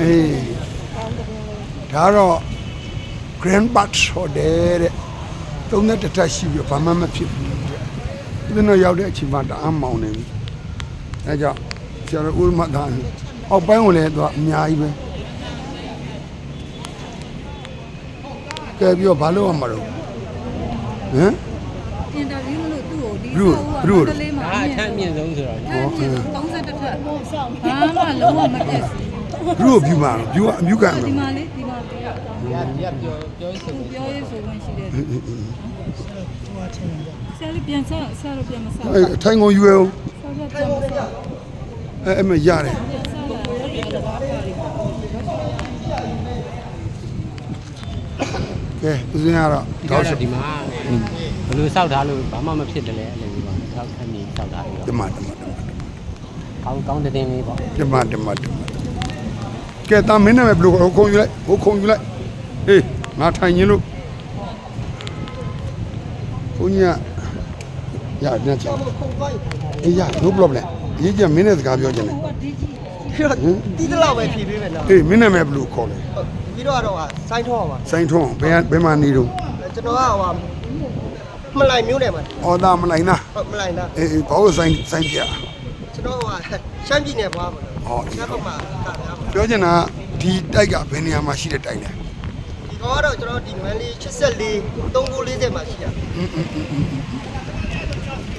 အေးဒါတော့ Grand Park ဆိုတဲ့တဲ့သုံးသက်တစ်ထပ်ရှိပြီးဘာမှမဖြစ်ဘူးတဲ့ဒီတော့ရောက်တဲ့အချိန်မှာတအားမောင်းနေပြီအဲကြောင့်ဆရာတော်ဦးမသာအောက်ပိုင်းကိုလည်းသူကအများကြီးပဲကဲပြီးတော့ဘာလို့ရမှာတော့ဟမ်အင်တာဗျူးလို့သူ့ကိုဒီဘလို့ဘလို့ကလေးမှာဒါအထက်အမြင့်ဆုံးဆိုတော့အဲ့ဒီ31ထက်ဘာမှလုံးဝမပြည့်စုံ ဘလို့ဖြူမှာဖြူကအမြူကန်ဒီတော့မှာလေးဒီမှာပြောရရပြောပြောဆိုသူပြောရေးဆိုဝင်ရှိတယ်ဆရာလေးပြန်ဆက်ဆရာတို့ပြန်မဆက်အဲထိုင်ကုန်ယူရအောင်ဆရာပြန်မဆက်အဲအဲ့မရတယ်ပြန်ဆက်လာတယ်ဒီတော့ပါပါလိမ့်မယ်ကဲဦးဇင်းကတော့ဒီတောတော့က်ရှောက်ဒီမှာဘယ်လိုစောက်ထားလို့ဘာမှမဖြစ်တယ်လေအဲ့လိုမျိုးပါစောက်အမြင့်စောက်ထားပြီးဓတော့မ္မဓမ္မဓမ္မကောင်းကောင်းတဲ့တင်လေးပေါ့ဓမ္မဓမ္မဓမ္မ ကဲတာမင်းနာမည်ဘယ်လိုဟိုခုံယူလိုက်ဟိုခုံယူလိုက်ဟေးငါထိုင်ရင်လို့ဘုန်းကြီးကရညချင်အေးရ no problem ရေးကြမင်းနဲ့စကားပြောချင်တယ်ပြီးတော့တီးတလောက်ပဲဖြည်ပေးမယ်နော်အေးမင်းနာမည်ဘယ်လိုခေါ်လဲပြီးတော့တော့စိုင်းထောင်းပါစိုင်းထွန်းဘယ်ဘယ်မှာနေတော့ကျွန်တော်ကဟိုမလိုက်မျိုးနယ်မှာအော်ဒါမလိုက်နာဟုတ်မလိုက်တာအေးအေးဘာလို့စိုင်းစိုင်းပြကျွန်တော်ကရှမ်းပြည်နယ်ပွားမှာဟောရှမ်းဘက်မှာကများမှာ ပြောချင်တာဒီတိုက်ကဘယ်နေရာမှာရှိတဲ့တိုက်လဲဒီကတော့ကျွန်တော်ဒီမန်လေး84 3940မှာရှိရ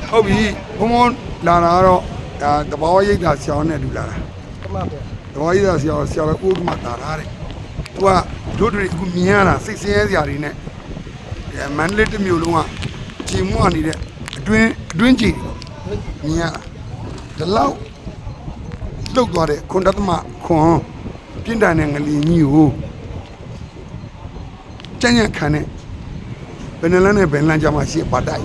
ဟုတ်ပြီဘုံဘုံလာတာကတော့ဒါတဘောရိတ်တာဆောင်းနဲ့တူလာတာတမပြတဘောရိတ်တာဆောင်းဆောင်းလည်းဥဒ္ဓမတာထားတယ်သူကတို့တွေအခုမြင်ရတာစိတ်ဆင်းရဲစရာတွေနဲ့အဲမန္တလေးတစ်မျိုးလုံးကကြည်မွနေတဲ့အတွင်းအတွင်းကြည်တွေမြင်ရတာဒီလောက် လုတ်သွားတဲ့ခွန်တသမခွန်ပြင်းတန်တဲ့ငလီကြီးကိုကြမ်းကြမ်းခံတဲ့ဘယ်နှလန်းနဲ့ဘယ်လန်းကြမှာရှိပါတိုက်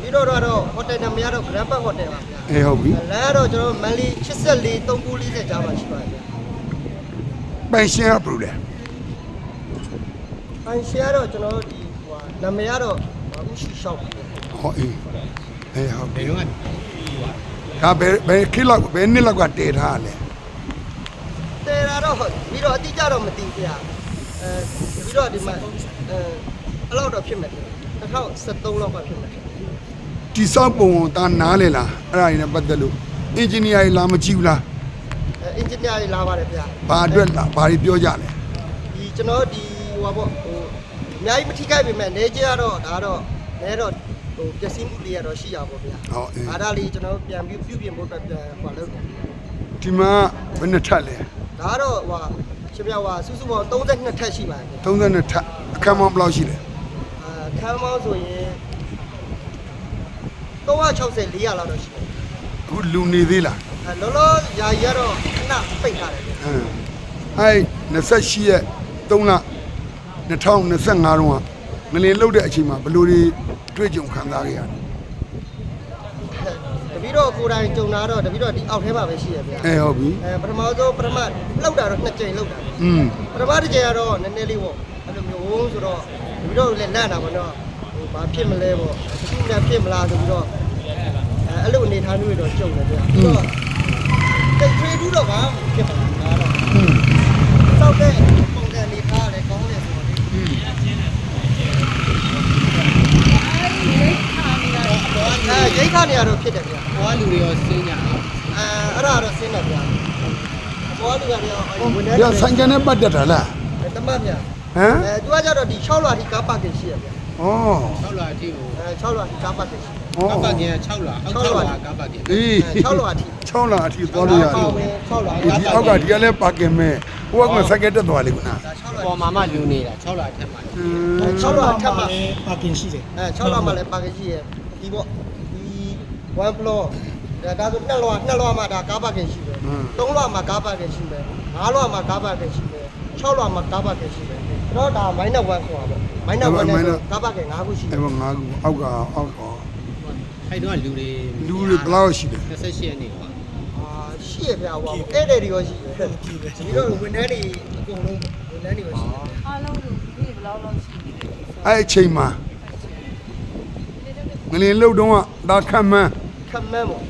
ပြီးတော့တော့ဟိုတယ်နာမည်ကတော့ Grand Park Hotel ပါဗျာအေးဟုတ်ပြီလမ်းကတော့ကျွန်တော်မန်လေး84 3940ကြားမှာရှိပါတယ်ဗျာပိုင်ရှင်ကဘယ်လိုလဲအန်ရှယ်ကတော့ကျွန်တော်တို့ဒီဟိုနာမည်ကတော့ဥရှိရှောက်ပါဗျာဟောအေးအေးဟုတ်ဘပြီယ်တော့က ဒါဘယ်ဘယ်ခေတ်လောက်ဘယ်နှစ်လောက်ကတည်ထားလဲတဲတာတော့ပြီးတော့အတိအကျတော့မသိဘူးဗျာအဲပြီးတော့ဒီမှာအဲအဲ့လောက်တော့ဖြစ်မယ်2013လောက်ကဖြစ်မယ်ဒီစောက်ပုံကိုဒါနားလေလားအဲ့ဒါကြီးနဲ့ပတ်သက်လို့အင်ဂျင်နီယာကြီးလာမကြည့်ဘူးလားအဲအင်ဂျင်နီယာတွေလာပါတယ်ဗျာဘာအတွက်လားဘာတွေပြောကြလဲဒီကျွန်တော်ဒီဟိုပါပေါ့ဟိုအများကြီးမထိခိုက်ပေမဲ့နေကြတော့ဒါတော့နဲတော့ ဟိုပျက်စီးမှုတွေကတော့ရှိရပါဗျာဟောအေး အားဒါလေးကျွန်တော်ပြန်ပြီးပြုပြင်ဖို့အတွက်ပြန်ဟိုလုပ်တယ်ဒီမှာဘယ်နှစ်ထပ်လဲဒါကတော့ဟိုရှင်ပြဟိုစုစုပေါင်း32ထက်ရှိပါတယ်ဗျာ32ထပ်အခမ်းမောင်းဘယ်လောက်ရှိလဲအာခမ်းမောင်းဆိုရင်360 400လောက်တော့ရှိတယ်အခုလူနေသေးလားအဲလောလောယာကြီးကတော့ခဏပိတ်ထားတယ်ဗျာဟမ်အဲ့28ရက်3လ2025တုန်းကငလင်လုတ်တဲ့အချိန်မှာဘယ်လိုတွေ တွေ့ကြုံခံစားခဲ့ရလဲတပီတော့ကိုယ်တိုင်ကြုံတာတော့တပီတော့ဒီအောက်ထဲမှာပဲရှိရဗျာအဲဟုတ်ပြီအဲပထမဆုံးပထမလောက်တာတော့နှစ်ကြိမ်လောက်တာอืมပထမတစ်ကြိမ်ကတော့နည်းနည်းလေးပေါ့အဲ့လိုမျိုးဝုန်းဆိုတော့တပီတော့လည်းလန့်တာပေါ့နော်ဟိုဘာဖြစ်မလဲပေါ့အခုလည်းဖြစ်မလားဆိုပြီးတော့အဲအဲ့လိုအနေထားမျိုးတွေတော့ကြုံတယ် လူကလည်းဝင်နေဒါဆိုင်ကနေပတ်တက်တာလားတမတ်ဗျာဟမ်အဲသူကကြတော့ဒီ6လွာဒီကားပါကင်ရှိရဗျာဩ6လအထိကိုအဲ6လွာဒီကားပါကင်ရှိဩကပ်ပတ်ကင်6လအောက်6လကပ်ပတ်ကင်အေးအဲ6လွာအထိ6လအထိသွားလို့ရတယ်6လွာဒီဒီအောက်ကဒီကလည်းပါကင်မဲ့ဟိုကကစက်ကတက်သွားလေခုနဒါ6လွာပေါ်မှာမှလူနေတာ6လအထက်မှာ6လွာထပ်မှာပါကင်ရှိတယ်အဲ6လွာမှာလည်းပါကင်ရှိရဒီပေါ့ဒီ1 floor ဒါဒါဆို2လွာ2လွာမှာဒါကားပါကင်ရှိပဲ3လွာမှာကားပါကင်ရှိပဲ5လွာမှာကားပါကင်ရှိပဲ6လွာမှာကားပါကင်ရှိပဲတော့ဒါ minus 1ဆိုတာပေါ့ minus 1နဲ့ကားပါကင်5ခုရှိတယ်အဲ့မှာငါးခုအောက်ကအောက်အောက်အဲ့တော့လူတွေလူတွေဘယ်လောက်ရှိလဲ28ရက်နေပါအာရှိရဗျာဟိုဧည့်သည်တွေရောရှိတယ်ဒီတော့ဝန်ထမ်းတွေအကုန်လုံးဝန်ထမ်းတွေရောရှိတယ်အားလုံးဒီဘယ်လောက်လောက်ရှိလဲအဲ့အချိန်မှာငလင်လုတ်တုံးကဒါခတ်မှန်းခမန်းပေါ့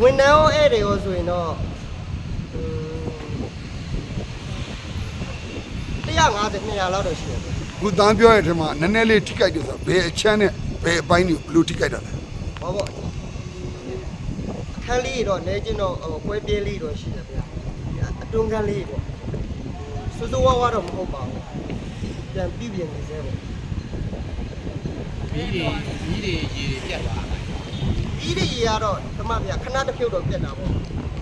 ဝန်ထမ်းရောဧည့်သည်ရောဆိုရင်တော့150 200လောက်တော့ရှိတယ်ဗျခုသားပြောရတဲ့ထဲမှာနည်းနည်းလေးထိကြိုက်တယ်ဆိုတော့ဘယ်အချမ်းနဲ့ဘယ်အပိုင်းတွေဘယ်လိုထိကြိုက်တာလဲဘာပေါ့အခန်းလေးတော့နေချင်းတော့ဟိုပွဲပြေးလေးတော့ရှိတယ်ဗျအတွန်းခန်းလေးပေါ့စူးစူးဝါးဝါတော့မဟုတ်ပါဘူးပြန်ပြပြင်နေသေးပေါ့မီးတွေမီးတွေရေတွေပြတ်သွား တာပြီးဒီရေကတော့ဓမ္မဗျခဏတစ်ဖြုတ်တော့ပြတ်တာပေါ့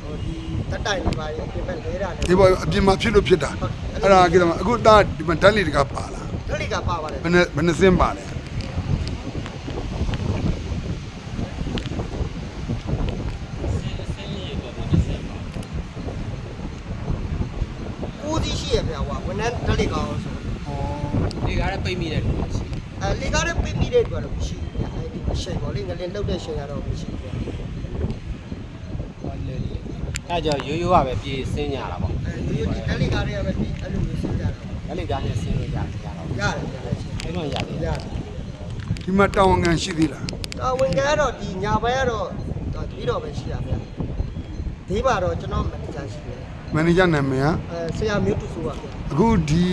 ဟိုဒီတက်တိုင်နေပါရင်ပြင်ပလဲတာလေဒီပေါ်အပြင်မှာဖြစ်လို့ဖြစ်တာအဲ့ဒါကိစ္စမှာအခုသားဒီမှာဓာတ်လေးတကပါလာထလိကပါပါတယ်ဘယ်နဲ့ဘယ်နဲ့စင်းပါလဲ ကိုစီရှိရဗျာဟိုဝန်ထမ်းထလိကအောင်ဆို ဒီကားလည်းပိတ်မိတယ်လို့ရှိ အဲလေကားနဲ့ပြိပြီးတဲ့အတွက်တော့မရှိဘူးဗျာအဲဒီရှိန်ပေါ့လေငလင်းလှုပ်တဲ့ရှိန်ကတော့မရှိဘူးဗျာအဲကြောင့်ရိုးရိုးကပဲပြေးစင်းကြတာပေါ့အဲဒီဒီထလိကားတွေကပဲဒီအဲ့လိုမျိုးစဉ်းကြတာဒါလေးကားနဲ့စင်းလို့ရတယ်ကြတော့ရတယ်ဗျာအဲ့တော့ရတယ်ရတယ်ဒီမှာတောင်းငံရှိသေးလားတော့ဝင်ကတော့ဒီညာဘက်ကတော့တတိတော်ပဲရှိတာဗျာဒီပါတော့ကျွန်တော်မန်နေဂျာရှိတယ်မန်နေဂျာနာမည်ကအဲဆရာမျိုးတူဆိုပါဗျာ အခုဒီ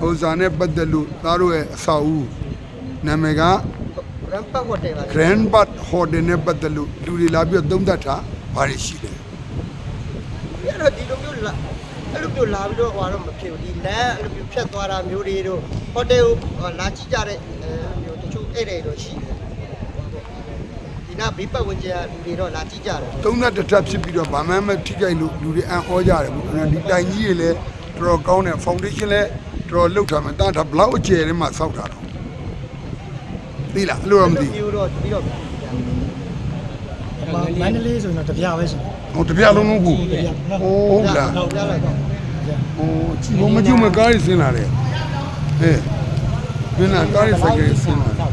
ဟိုဇာနဲ့ပတ်သက်လို့သားတို့ရဲ့အဆောက်အဦနာမည်ကရမ်ပတ်ဟိုတယ်ပါ Grand Bud Hotel နဲ့ပတ်သက်လို့လူတွေလာပြီးတော့သုံးသပ်တာဘာတွေရှိလဲဒီကတော့ဒီလိုမျိုးလာအဲ့လိုမျိုးလာပြီးတော့ဟိုတော့မဖြစ်ဘူးဒီလမ်းအဲ့လိုမျိုးဖြတ်သွားတာမျိုးတွေတို့ဟိုတယ်ကိုလာကြည့်ကြတဲ့အဲမျိုးတချို့အဲ့တွေတော့ရှိတယ်ဒီနာဘေးပတ်ဝန်းကျင်ကလူတွေတော့လာကြည့်ကြတယ်သုံးသပ်တစ်ထပ်ဖြစ်ပြီးတော့ဗမာမထိကြိုက်လို့လူတွေအံ့ဩကြတယ်ပေါ့အဲ့ဒါဒီတိုင်ကြီးတွေလည်း တော်တော်ကောင်းတယ် foundation လည်းတော်တော်လောက်ထားမယ်တာဒါဘလောက်အကျယ်ထဲမှာစောက်တာတော့သိလားအဲ့လိုတော့မသိမျိုးတော့ပြီးတော့မန္တလေးဆိုရင်တော့တပြားပဲရှိတယ်ဘူးဟိုတပြားလုံးလုံးကိုဟုတ်လားတော့ပြလိုက်တော့ဟိုချီဘမကျုံမကားရစင်းလာတယ်ဟဲ့ဘယ်နာကားရဆိုင်ကစင်းလာတယ်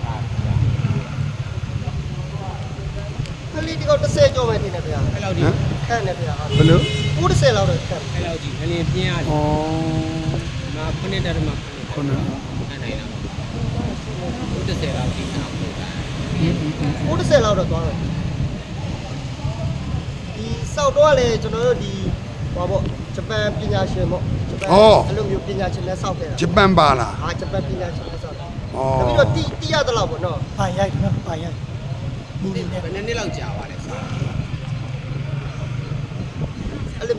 ခလေးဒီတော့30ကျော်ပဲနေတယ်ဗျာအဲ့လောက်ဒီဟမ်ခန့်နေဗျာဘယ်လို 90လောက်တော့ခန့်အဲ့လောက်ဒီအလင်းပြင်းရတယ်ဩငါခုနှစ်တက်မှခုနကအဲ့နိုင်တာပေါ့ဘုဒ္ဓဆယ်လောက်ဒီခဏပို့တာ90လောက်တော့သွားတယ်ဒီစောက်တော့လေကျွန်တော်တို့ဒီဟောပေါ့ဂျပန်ပညာရှင်ပေါ့ဂျပန်အဲ့လိုမျိုးပညာရှင်နဲ့စောက်ခဲ့တာဂျပန်ပါလားဟာဂျပန်ပညာရှင်နဲ့စောက်တာဩပြီးတော့တီတီရတဲ့လောက်ပေါ့နော်ပိုင်ရိုက်နော်ပိုင်ရိုက်ဘူနေနဲ့ဘယ်နှစ်နှစ်လောက်ကြာပါလဲစားအဲ့လို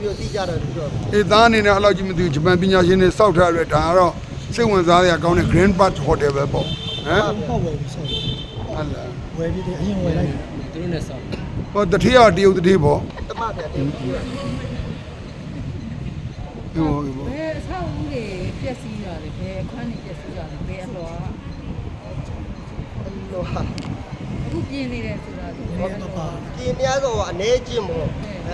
မျိုးတီကြတယ်ပြီးတော့အေးသားအနေနဲ့အဲ့လောက်ကြီးမသိဘူးဂျပန်ပညာရှင်တွေစောက်ထားရတဲ့ဒါကတော့စိတ်ဝင်စားရကောင်းတဲ့ Grand Park Hotel ပဲပေါ့ဟမ်ပေါ့ဝယ်ပြီးဆောက်တယ်ဟုတ်လားဝယ်ပြီးတယ်အရင်ဝယ်လိုက်တယ်သူတို့နဲ့ဆောက်ဟောတတိယတရုတ်တတိပေါ့တမပြတယ်ပြီးတော့ဟိုဟိုဘယ်အဆောက်အဦတွေပျက်စီးတာလဲဘယ်အခန်းတွေပျက်စီးတာလဲဘယ်အလွာအဲ့လိုဟာအခု ပြင်းနေတယ်ဆိုတာဒီဘဘာယ်အမှလွာပါဒီအများဆုံးအနေချင်းပေါ့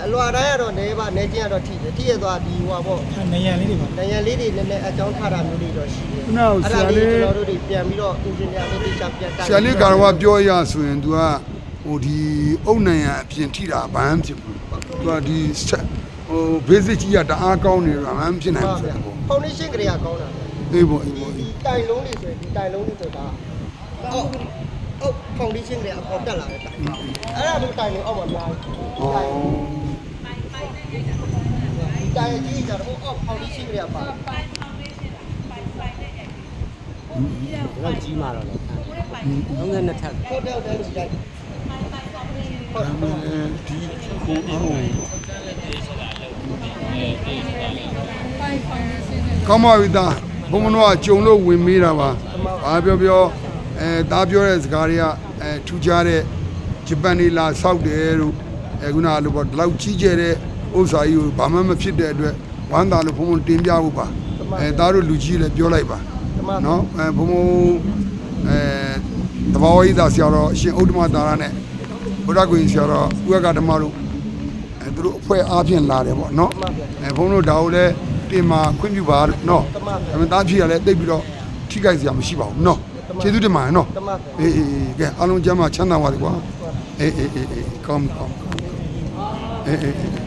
အလွာတိုင်းကတော့နေပါနေချင်းကတော့ထိတယ်ထိရသွားဒီဟိုပေါ့နေရန်လေးတွေပါနိုင်ငံလေးတွေလည်းလည်းအကြောင်းထားတာမျိုးတွေတော့ရှိတယ်ခုနကဆရာလေးကျွန်တော်တို့တွေပြန်ပြီးတော့အင်ဂျင်နီယာလေးတွေချပြန်တက်ဆရာလေးကာရဝပြောရဆိုရင် तू ကဟိုဒီအုတ်နိုင်ရအပြင်ထိတာဘာမှဖြစ်ဘူး तू ကဒီဆက်ဟို basic ကြီးကတအားကောင်းနေတာဘာမှဖြစ်နိုင်ဘူးဆိုတော့ ဖောင်ဒေးရှင်းကလေးကကောင်းတာ အေးပေါ့အေးပေါ့ဒီတိုင်လုံးတွေဆိုရင်ဒီတိုင်လုံးတွေဆိုတာအောက်အောက် ဖောင်ဒေးရှင်းကလေးအပေါ်တက်လာတဲ့တိုင်အဲ့ဒါတို့တိုင်လုံးအောက်မှာအများကြီးဩဒီတိုင်ကြီးကြတော့အောက်ဖောင်ဒေးရှင်းကလေးကပါတော့ကြီးမှတော့လေ32ထပ်ဟုတ်တယ်ဟုတ်တယ်ဒီတိုင်ဟုတ်ဒါမှလည်းဒီကိုအောင်းပိုင်ဖိုင်နေစင်းနေကောင်းပါပြီသားဘုံမနောကကြုံလို့ဝင်မေးတာပါဘာပြောပြောအဲသားပြောတဲ့စကားတွေက အဲထူခြားတဲ့ဂျပန်နေလာဆောက်တယ်လို့အဲခုနကလိုပေါ့ဒီလောက်ကြီးကျယ်တဲ့ဥစ္စာကြီးကိုဘာမှမဖြစ်တဲ့အတွက်ဝမ်းသာလို့ဘုံဘုံတင်ပြဖို့ပါအဲသားတို့လူကြီးလည်းပြောလိုက်ပါဓမ္မနော်အဲဘုံဘုံအဲတဘာဝိဒါဆရာတော်အရှင်ဥဒ္ဓမတာရနဲ့ဘုရားကိုကြီးဆရာတော်ဥက္ကဓမ္မတို့အဲသူတို့အဖွဲ့အားဖြင့်လာတယ်ပေါ့နော်အဲဘုံတို့ဒါကိုလည်းတင်มาခွင့်ပြုပါလို့နော်ဓမ္မဒါပေမဲ့တားဖြစ်ရလဲတိတ်ပြီးတော့ထိခိုက်စရာမရှိပါဘူးနော် ကျေးဇူးတင်ပါတယ်နော်ဓမ္မအေးအေးအေးကဲအားလုံးကျမ်းမှာချမ်းသာပါစေကွာအေးအေးအေးအေးကောင်းကောင်းကောင်းအေးအေးအေး